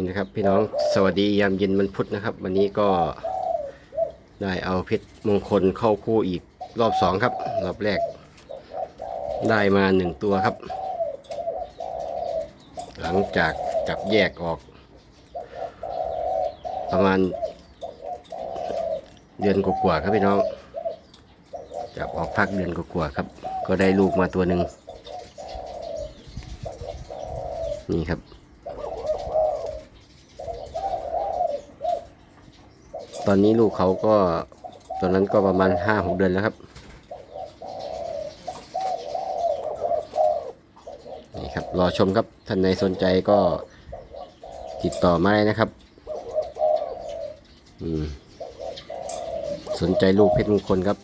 นี่นะครับพี่น้องสวัสดียามเย็นวันพุธนะครับ วันนี้ก็ได้เอาเพชรมงคลเข้าคู่อีกรอบสองครับ รอบแรก ได้มาหนึ่งตัวครับ หลังจากจับแยกออก ประมาณ เดือนกว่าๆครับพี่น้อง จับออกพักเดือนกว่าๆครับ ก็ได้ลูกมาตัวหนึ่งนี่ครับ ตอนนี้ลูกเขาก็ตอนนั้นก็ประมาณห้าหกเดือนแล้วครับ นี่ครับ รอชมครับ ท่านใดสนใจก็ติดต่อมาได้นะครับ อืม สนใจลูกเพชรมงคลครับ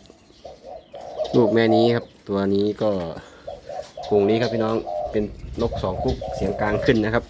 ลูกแม่นี้ครับ ตัวนี้ก็กรงนี้ครับพี่น้องเป็นนกสองกุ๊กเสียงกลางขึ้นนะครับ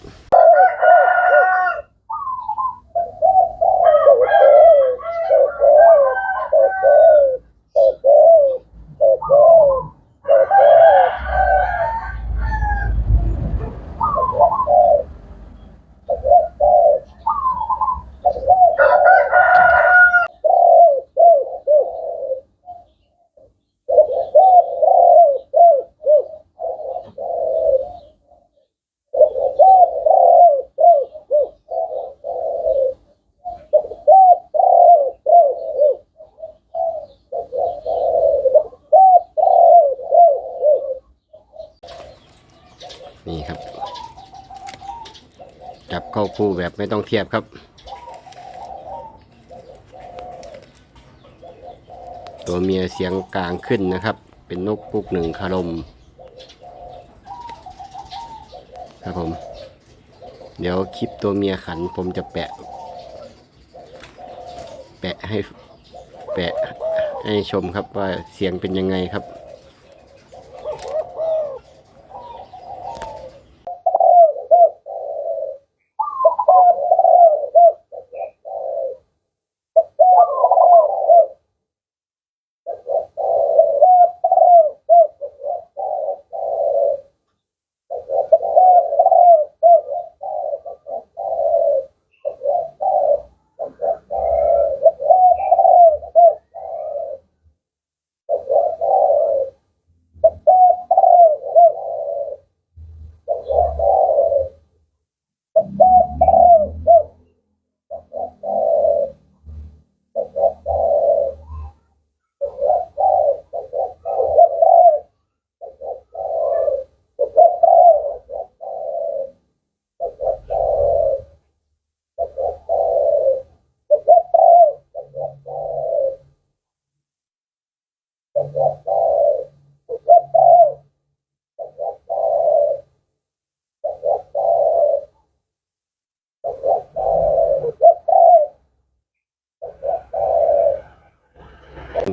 นี่ครับ จับเข้าคู่แบบไม่ต้องเทียบครับ ตัวเมียเสียงกลางขึ้นนะครับ เป็นนกปุกหนึ่งคารม ครับผม เดี๋ยวคลิปตัวเมียขันผมจะแปะ แปะให้แปะให้ชมครับว่าเสียงเป็นยังไงครับ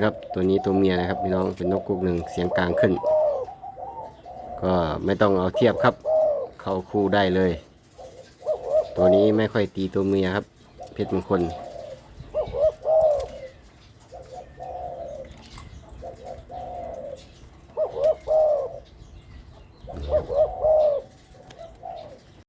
ครับตัวนี้ตัวเมียนะครับพี่น้องเป็นนกกุกหนึ่งเสียงกลางขึ้น ก็ไม่ต้องเอาเทียบครับ เข้าคู่ได้เลย ตัวนี้ไม่ค่อยตีตัวเมียครับ เพชรมงคล